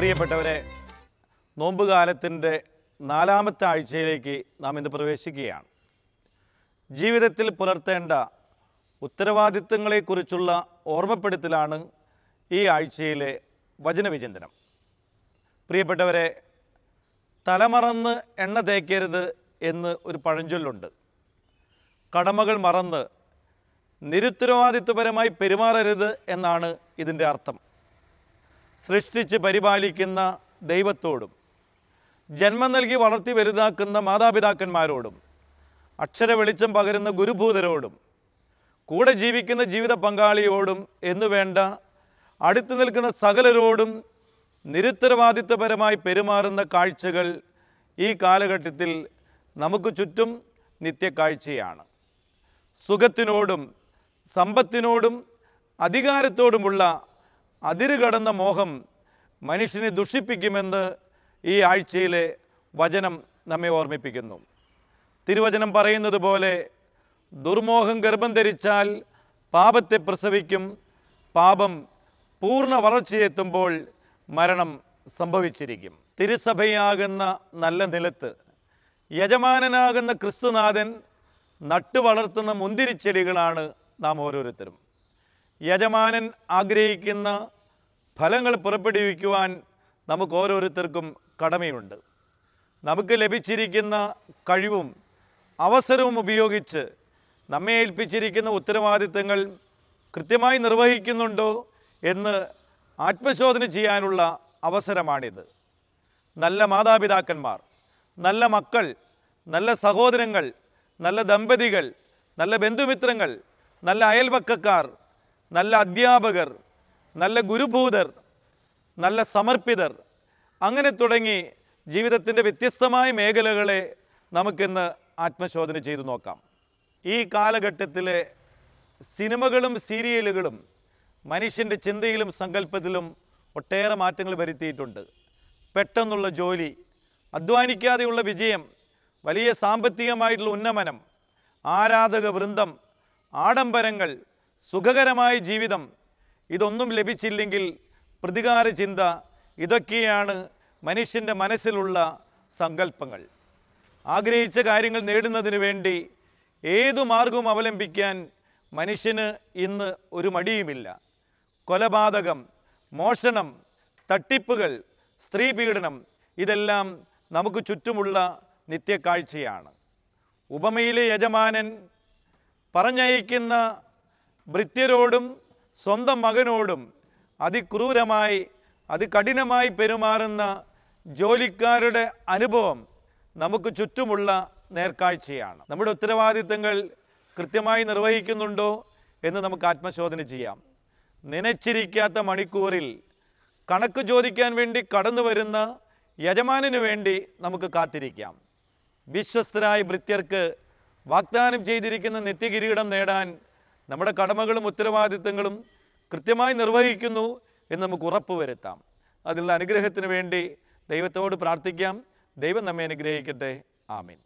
പ്രിയപ്പെട്ടവരെ നോമ്പുകാലത്തിന്റെ നാലാമത്തെ ആഴ്ചയിലേക്ക് നാം ഇന്ന് പ്രവേശിക്കുകയാണ്. ജീവിതത്തിൽ പുലർത്തേണ്ട ഉത്തരവാദിത്തങ്ങളെക്കുറിച്ചുള്ള ഓർമ്മപ്പെടുത്തലാണ് ഈ ആഴ്ചയിലെ വചനവിചിന്തനം. പ്രിയപ്പെട്ടവരെ തലമറന്ന് എണ്ണ തേക്കരുത് എന്ന് ഒരു പഴഞ്ചൊല്ലുണ്ട്. കടമകൾ മറന്ന് നിരുത്തരവാദിത്വപരമായി പെരുമാറരുത് എന്നാണ് ഇതിന്റെ അർത്ഥം. സൃഷ്ടിച്ച് പരിപാലിക്കുന്ന ദൈവത്തോടും ജന്മം നൽകി വളർത്തി വലുതാക്കുന്ന മാതാപിതാക്കന്മാരോടും അക്ഷര വെളിച്ചം പകരുന്ന ഗുരുഭൂതരോടും കൂടെ ജീവിക്കുന്ന ജീവിത പങ്കാളിയോടും എന്നു വേണ്ട അടുത്തു നിൽക്കുന്ന സകലരോടും നിരുത്തരവാദിത്വപരമായി പെരുമാറുന്ന കാഴ്ചകൾ ഈ കാലഘട്ടത്തിൽ നമുക്ക് ചുറ്റും നിത്യക്കാഴ്ചയാണ്. സുഖത്തിനോടും സമ്പത്തിനോടും അധികാരത്തോടുമുള്ള അതിരുകടന്ന മോഹം മനുഷ്യനെ ദുഷിപ്പിക്കുമെന്ന് ഈ ആഴ്ചയിലെ വചനം നമ്മെ ഓർമ്മിപ്പിക്കുന്നു. തിരുവചനം പറയുന്നത് പോലെ ദുർമോഹം ഗർഭം ധരിച്ചാൽ പാപത്തെ പ്രസവിക്കും പാപം പൂർണ വളർച്ചയെത്തുമ്പോൾ മരണം സംഭവിച്ചിരിക്കും. തിരുസഭയാകുന്ന നല്ല നിലത്ത് യജമാനനാകുന്ന ക്രിസ്തുനാഥൻ നട്ടു വളർത്തുന്ന മുന്തിരിച്ചെടികളാണ് നാം ഓരോരുത്തരും. യജമാനൻ ആഗ്രഹിക്കുന്ന ഫലങ്ങൾ പുറപ്പെടുവിക്കുവാൻ നമുക്ക് ഓരോരുത്തർക്കും കടമയുണ്ട്. നമുക്ക് ലഭിച്ചിരിക്കുന്ന കഴിവും അവസരവും ഉപയോഗിച്ച് നമ്മെ ഏൽപ്പിച്ചിരിക്കുന്ന ഉത്തരവാദിത്തങ്ങൾ കൃത്യമായി നിർവഹിക്കുന്നുണ്ടോ എന്ന് ആത്മശോധന ചെയ്യാനുള്ള അവസരമാണിത്. നല്ല മാതാപിതാക്കന്മാർ നല്ല മക്കൾ നല്ല സഹോദരങ്ങൾ നല്ല ദമ്പതികൾ നല്ല ബന്ധുമിത്രങ്ങൾ നല്ല അയൽവക്കക്കാർ നല്ല അധ്യാപകർ നല്ല ഗുരുഭൂതർ നല്ല സമർപ്പിതർ. അങ്ങനെ തുടങ്ങി ജീവിതത്തിന്റെ വ്യത്യസ്തമായ മേഖലകളെ നമുക്കിന്ന് ആത്മശോധന ചെയ്തു നോക്കാം. ഈ കാലഘട്ടത്തിലെ സിനിമകളും സീരിയലുകളും മനുഷ്യന്റെ ചിന്തയിലും സങ്കല്പത്തിലും ഒട്ടേറെ മാറ്റങ്ങൾ വരുത്തിയിട്ടുണ്ട്. പെട്ടെന്നുള്ള ജോലി അധ്വാനിക്കാതെയുള്ള വിജയം വലിയ സാമ്പത്തികമായിട്ടുള്ള ഉന്നമനം ആരാധക വൃന്ദം ആഡംബരങ്ങൾ സുഖകരമായ ജീവിതം. ഇതൊന്നും ലഭിച്ചില്ലെങ്കിൽ പ്രതികാര ചിന്ത ഇതൊക്കെയാണ് മനുഷ്യന്റെ മനസ്സിലുള്ള സങ്കല്പങ്ങൾ. ആഗ്രഹിച്ച കാര്യങ്ങൾ നേടുന്നതിന് വേണ്ടി ഏതു മാർഗവും അവലംബിക്കാൻ മനുഷ്യന് ഇന്ന് ഒരു മടിയുമില്ല. കൊലപാതകം മോഷണം തട്ടിപ്പുകൾ സ്ത്രീ പീഡനം ഇതെല്ലാം നമുക്ക് ചുറ്റുമുള്ള നിത്യക്കാഴ്ചയാണ്. ഉപമയിലെ യജമാനൻ പറഞ്ഞയക്കുന്ന ഭൃത്യരോടും സ്വന്തം മകനോടും അതിക്രൂരമായി അതികഠിനമായി പെരുമാറുന്ന ജോലിക്കാരുടെ അനുഭവം നമുക്ക് ചുറ്റുമുള്ള നേർക്കാഴ്ചയാണ്. നമ്മുടെ ഉത്തരവാദിത്തങ്ങൾ കൃത്യമായി നിർവഹിക്കുന്നുണ്ടോ എന്ന് നമുക്ക് ആത്മശോധന ചെയ്യാം. നനച്ചിരിക്കാത്ത മണിക്കൂറിൽ കണക്ക് ചോദിക്കാൻ വേണ്ടി കടന്നു വരുന്ന യജമാനു വേണ്ടി നമുക്ക് കാത്തിരിക്കാം. വിശ്വസ്തരായ ഭൃത്യർക്ക് വാഗ്ദാനം ചെയ്തിരിക്കുന്ന നിത്യകിരീടം നേടാൻ നമ്മുടെ കടമകളും ഉത്തരവാദിത്തങ്ങളും കൃത്യമായി നിർവഹിക്കുന്നു എന്ന് നമുക്ക് ഉറപ്പ് വരുത്താം അതിനുള്ള അനുഗ്രഹത്തിന് വേണ്ടി ദൈവത്തോട് പ്രാർത്ഥിക്കാം. ദൈവം നമ്മെ അനുഗ്രഹിക്കട്ടെ. ആമീൻ.